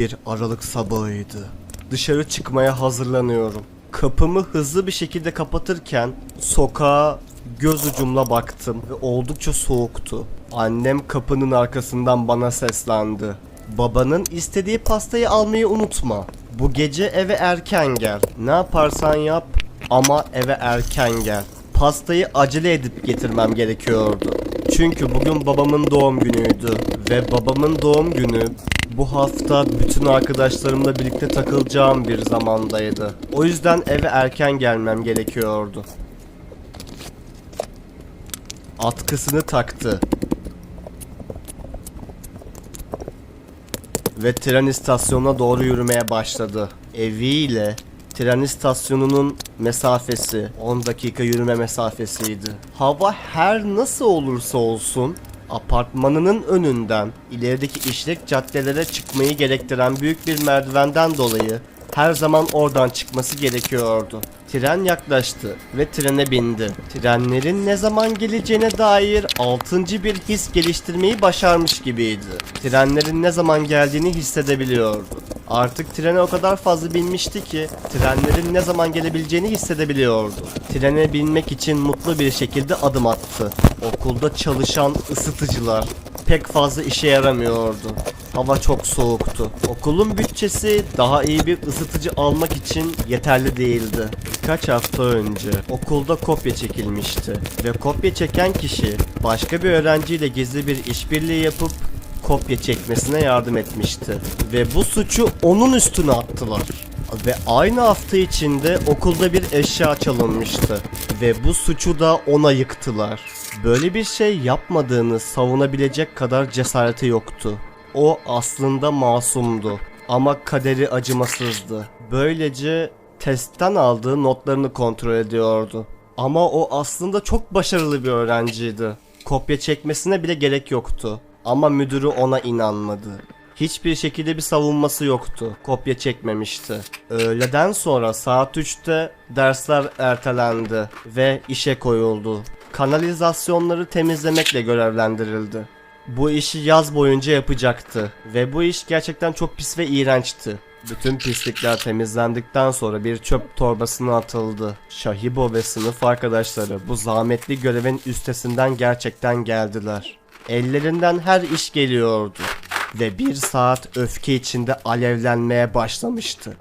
Bir Aralık sabahıydı. Dışarı çıkmaya hazırlanıyorum. Kapımı hızlı bir şekilde kapatırken sokağa göz ucumla baktım ve oldukça soğuktu. Annem kapının arkasından bana seslendi. Babanın istediği pastayı almayı unutma. Bu gece eve erken gel. Ne yaparsan yap ama eve erken gel. Pastayı acele edip getirmem gerekiyordu. Çünkü bugün babamın doğum günüydü ve babamın doğum günü bu hafta bütün arkadaşlarımla birlikte takılacağım bir zamandaydı. O yüzden eve erken gelmem gerekiyordu. Atkısını taktı. Ve tren istasyonuna doğru yürümeye başladı. Eviyle tren istasyonunun mesafesi 10 dakika yürüme mesafesiydi. Hava her nasıl olursa olsun apartmanının önünden ilerideki işlek caddelere çıkmayı gerektiren büyük bir merdivenden dolayı her zaman oradan çıkması gerekiyordu. Tren yaklaştı ve trene bindi. Trenlerin ne zaman geleceğine dair altıncı bir his geliştirmeyi başarmış gibiydi. Trenlerin ne zaman geldiğini hissedebiliyordu. Artık trene o kadar fazla binmişti ki trenlerin ne zaman gelebileceğini hissedebiliyordu. Trene binmek için mutlu bir şekilde adım attı. Okulda çalışan ısıtıcılar pek fazla işe yaramıyordu. Hava çok soğuktu. Okulun bütçesi daha iyi bir ısıtıcı almak için yeterli değildi. Birkaç hafta önce okulda kopya çekilmişti ve kopya çeken kişi başka bir öğrenciyle gizli bir işbirliği yapıp kopya çekmesine yardım etmişti. Ve bu suçu onun üstüne attılar. Ve aynı hafta içinde okulda bir eşya çalınmıştı. Ve bu suçu da ona yıktılar. Böyle bir şey yapmadığını savunabilecek kadar cesareti yoktu. O aslında masumdu. Ama kaderi acımasızdı. Böylece testten aldığı notlarını kontrol ediyordu. Ama o aslında çok başarılı bir öğrenciydi. Kopya çekmesine bile gerek yoktu. Ama müdürü ona inanmadı. Hiçbir şekilde bir savunması yoktu. Kopya çekmemişti. Öğleden sonra saat 3'te dersler ertelendi ve işe koyuldu. Kanalizasyonları temizlemekle görevlendirildi. Bu işi yaz boyunca yapacaktı ve bu iş gerçekten çok pis ve iğrençti. Bütün pislikler temizlendikten sonra bir çöp torbasına atıldı. Şahibo ve sınıf arkadaşları bu zahmetli görevin üstesinden gerçekten geldiler. Ellerinden her iş geliyordu ve bir saat öfke içinde alevlenmeye başlamıştı.